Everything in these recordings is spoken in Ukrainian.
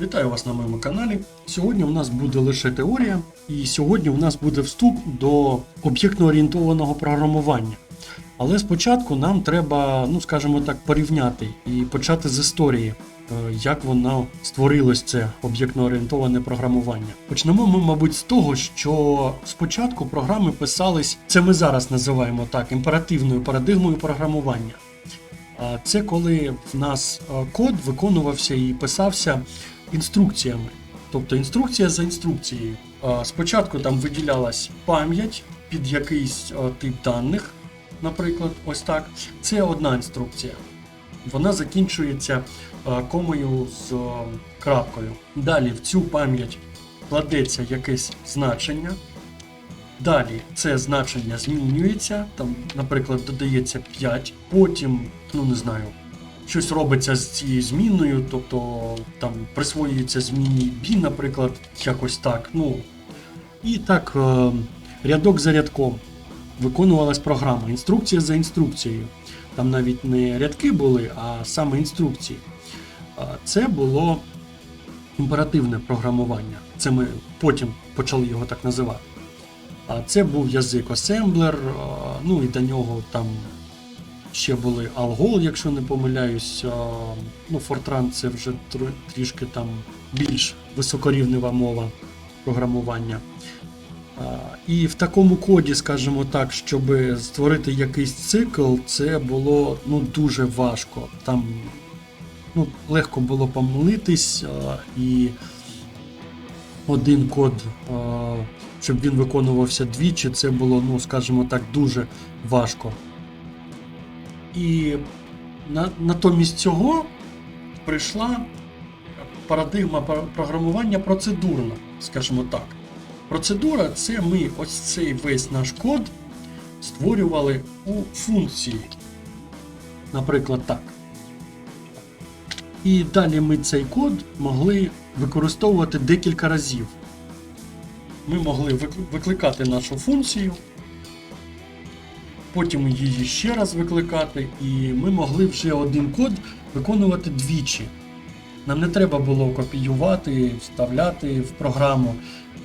Вітаю вас на моєму каналі. Сьогодні у нас буде лише теорія, і сьогодні у нас буде вступ до об'єктно-орієнтованого програмування. Але спочатку нам треба, ну скажімо так, порівняти і почати з історії, е, як воно створилось це об'єктно-орієнтоване програмування. Почнемо ми, мабуть, з того, що спочатку програми писались, це ми зараз називаємо так, імперативною парадигмою програмування. А Це коли в нас е, код виконувався і писався інструкціями. Тобто інструкція за інструкцією. Спочатку там виділялась пам'ять під якийсь тип даних, наприклад, ось так. Це одна інструкція. Вона закінчується комою з крапкою. Далі в цю пам'ять кладеться якесь значення. Далі це значення змінюється, там, наприклад, додається 5, потім, ну не знаю, щось робиться з цією зміною, тобто там присвоюється зміні B, наприклад, якось так. Ну, і так, е, рядок за рядком виконувалась програма, інструкція за інструкцією. Там навіть не рядки були, а саме інструкції. Це було імперативне програмування. Це ми потім почали його так називати. А це був язик Assembler, ну і до нього там ще були Algol, якщо не помиляюсь. Ну, Fortran це вже трішки там більш високорівнева мова програмування. І в такому коді, скажімо так, щоб створити якийсь цикл, це було ну, дуже важко. Там ну, легко було помилитись, і один код, щоб він виконувався двічі, це було, ну, скажімо так, дуже важко. І на, натомість цього прийшла парадигма програмування процедурна, скажімо так. Процедура це ми ось цей весь наш код створювали у функції. Наприклад, так. І далі ми цей код могли використовувати декілька разів. Ми могли викликати нашу функцію, потім її ще раз викликати, і ми могли вже один код виконувати двічі. Нам не треба було копіювати, вставляти в програму.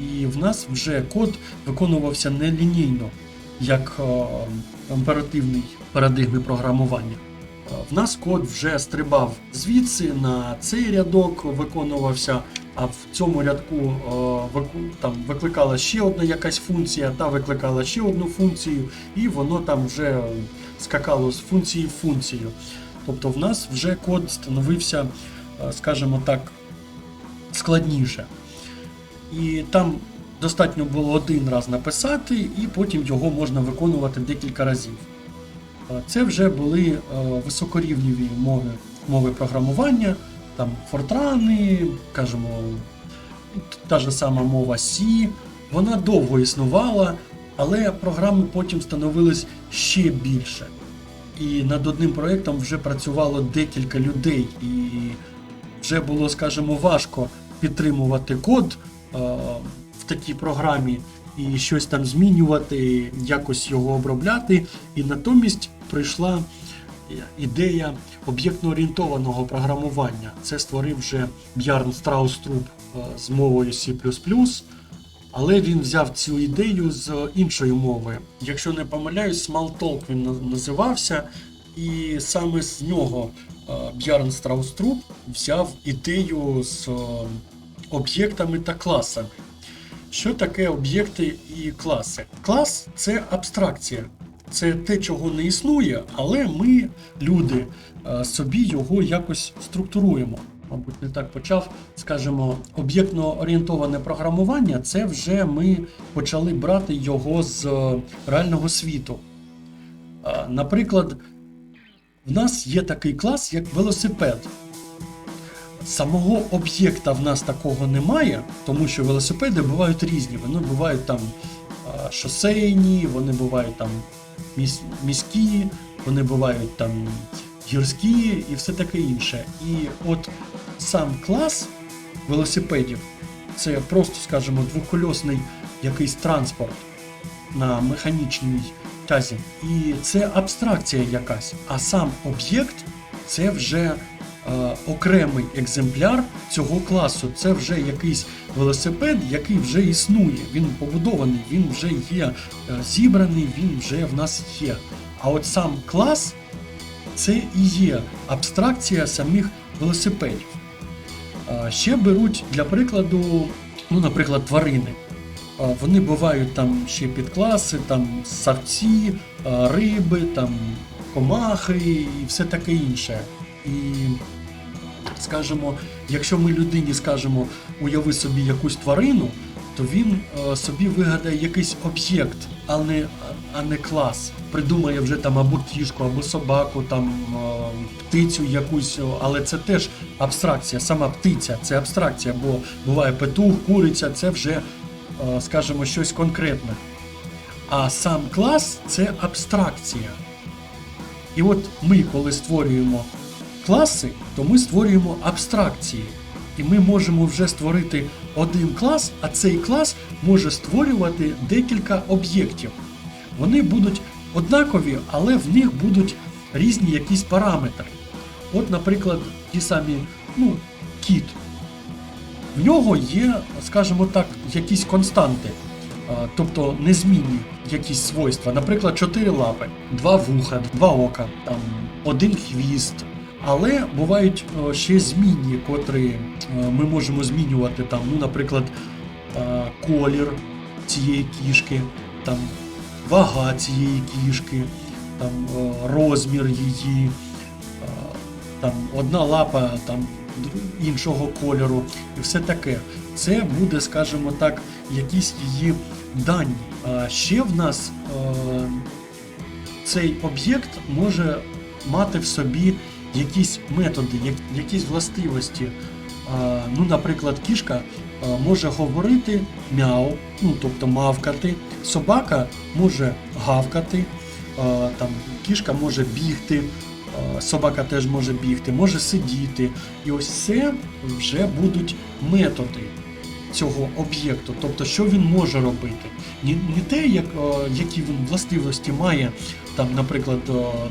І в нас вже код виконувався не лінійно, як е, імперативний парадигми програмування. Е, В нас код вже стрибав звідси на цей рядок виконувався, а в цьому рядку е, там викликала ще одна якась функція, та викликала ще одну функцію, і воно там вже скакало з функції в функцію. Тобто в нас вже код становився, е, скажімо так, складніше. І там достатньо було один раз написати, і потім його можна виконувати декілька разів. Е, Це вже були високорівневі мови, мови програмування, там Fortran, кажемо, та ж сама мова C. Вона довго існувала, але програми потім становились ще більше. І над одним проєктом вже працювало декілька людей, і вже було, скажімо, важко підтримувати код е, в такій програмі і щось там змінювати, якось його обробляти. І натомість прийшла ідея об'єктно-орієнтованого програмування. Це створив вже Бjarn Страуструп е, з мовою C++. Але він взяв цю ідею з іншої мови. Якщо не помиляюсь, Smalltalk він називався, і саме з нього е, Бjarn Страуструп взяв ідею з е, об'єктами та класами. Що таке об'єкти і класи? Клас це абстракція. Це те, чого не існує, але ми, люди, е, собі його якось структуруємо. Мабуть, не так почав. Скажімо, об'єктно-орієнтоване програмування це вже ми почали брати його з е, реального світу. Е, Наприклад, в нас є такий клас, як велосипед. Самого об'єкта в нас такого немає, тому що велосипеди бувають різні. Вони бувають там шосейні, вони бувають там міс- міські, вони бувають там гірські і все таке інше. І от сам клас велосипедів це просто, скажімо, двокольосний якийсь транспорт на механічній тазі. І це абстракція якась. А сам об'єкт це вже окремий екземпляр цього класу. Це вже якийсь велосипед, який вже існує. Він побудований, він вже є е, зібраний, він вже в нас є. А от сам клас це і є абстракція самих велосипедів. А, Ще беруть для прикладу, ну, наприклад, тварини. Вони бувають там ще підкласи, там савці, риби, там комахи і все таке інше. І скажімо, якщо ми людині скажемо уяви собі якусь тварину, то він е, собі вигадає якийсь об'єкт, а не, а не клас. Придумає вже там або кішку, або собаку, там е, птицю якусь, але це теж абстракція. Сама птиця це абстракція, бо буває петух, куриця, це вже, е, скажімо, щось конкретне. А сам клас це абстракція. І от ми, коли створюємо класи, то ми створюємо абстракції. І ми можемо вже створити один клас, а цей клас може створювати декілька об'єктів. Вони будуть однакові, але в них будуть різні якісь параметри. От, наприклад, ті самі, ну, кіт. В нього є, скажімо так, якісь константи, тобто незмінні якісь свойства. Наприклад, чотири лапи, два вуха, два ока, там, один хвіст. Але бувають е, ще змінні, котрі е, ми можемо змінювати там, ну, наприклад, е, колір цієї кішки, там, вага цієї кішки, там, розмір її, там, одна лапа там, іншого кольору і все таке. Це буде, скажімо так, якісь її дані. А ще в нас цей об'єкт може мати в собі якісь методи, якісь властивості. Ну, наприклад, кішка може говорити мяу, ну тобто мавкати. Собака може гавкати, там кішка може бігти, собака теж може бігти, може сидіти. І ось це вже будуть методи цього об'єкту, тобто що він може робити. Не, те, як, які він властивості має, там, наприклад,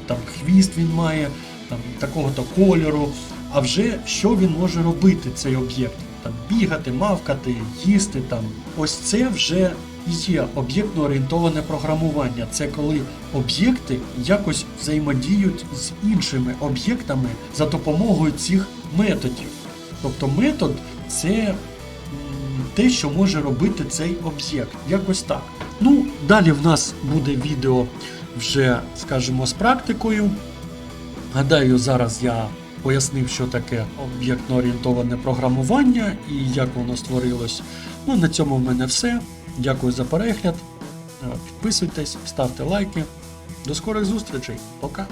там, хвіст він має, там, такого-то кольору, а вже що він може робити, цей об'єкт. Там, бігати, мавкати, їсти. Там. Ось це вже є об'єктно орієнтоване програмування. Це коли об'єкти якось взаємодіють з іншими об'єктами за допомогою цих методів. Тобто метод це те, що може робити цей об'єкт. Якось так. Ну, далі в нас буде відео вже, скажімо, з практикою. Гадаю, зараз я пояснив, що таке об'єктно орієнтоване програмування і як воно створилось. Ну, на цьому в мене все. Дякую за перегляд. Е, Підписуйтесь, ставте лайки. До скорих зустрічей. Пока.